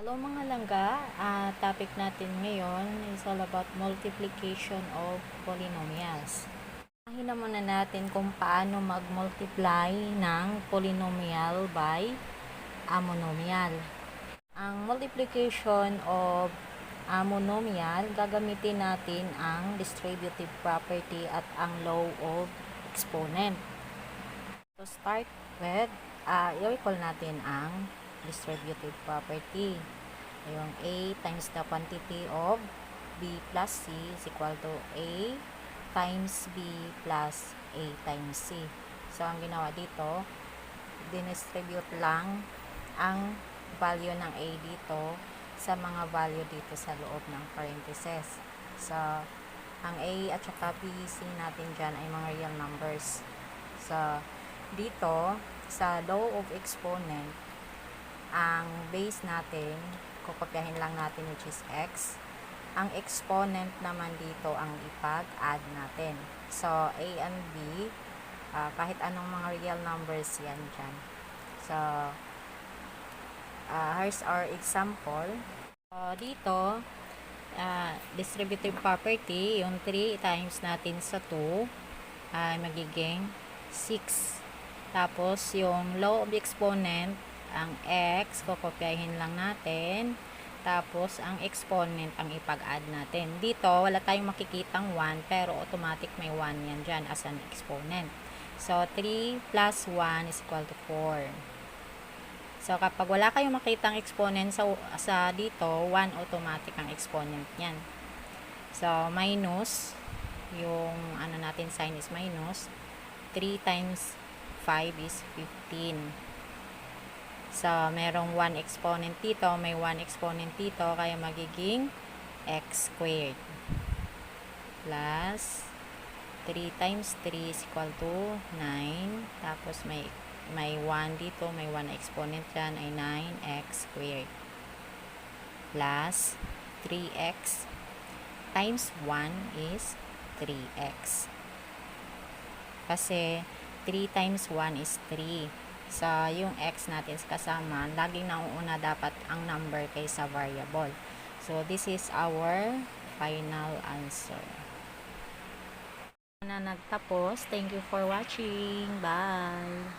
Hello mga langga, Ah, topic natin ngayon is all about multiplication of polynomials. Unahin na muna natin kung paano mag-multiply ng polynomial by a monomial. Ang multiplication of a monomial, gagamitin natin ang distributive property at ang law of exponent. To start with, uh, i-recall natin ang distributive property. Yung A times the quantity of B plus C is equal to A times B plus A times C. So, ang ginawa dito, dinistribute lang ang value ng A dito sa mga value dito sa loob ng parentheses. So, ang A at saka B, C natin dyan ay mga real numbers. So, dito, sa law of exponent, ang base natin, kukopyahin lang natin which is x. Ang exponent naman dito ang ipag-add natin. So, A and B, ah, kahit anong mga real numbers yan dyan. So, ah, here's our example. So, dito, ah, distributive property, yung 3 times natin sa 2, ay magiging 6. Tapos, yung law of exponent, ang x, kukopyahin lang natin. Tapos, ang exponent ang ipag-add natin. Dito, wala tayong makikitang 1, pero automatic may 1 yan dyan as an exponent. So, 3 plus 1 is equal to 4. So, kapag wala kayong makitang exponent sa, sa dito, 1 automatic ang exponent niyan. So, minus, yung ano natin sign is minus, 3 times 5 is 15. So, merong 1 exponent dito, may 1 exponent dito, kaya magiging x squared. Plus, 3 times 3 is equal to 9. Tapos, may, may 1 dito, may 1 exponent dyan, ay 9x squared. Plus, 3x times 1 is 3x. Kasi, 3 times 1 is 3 sa yung x natin kasama, laging nauuna dapat ang number kaysa variable. So, this is our final answer. Na nagtapos, thank you for watching. Bye!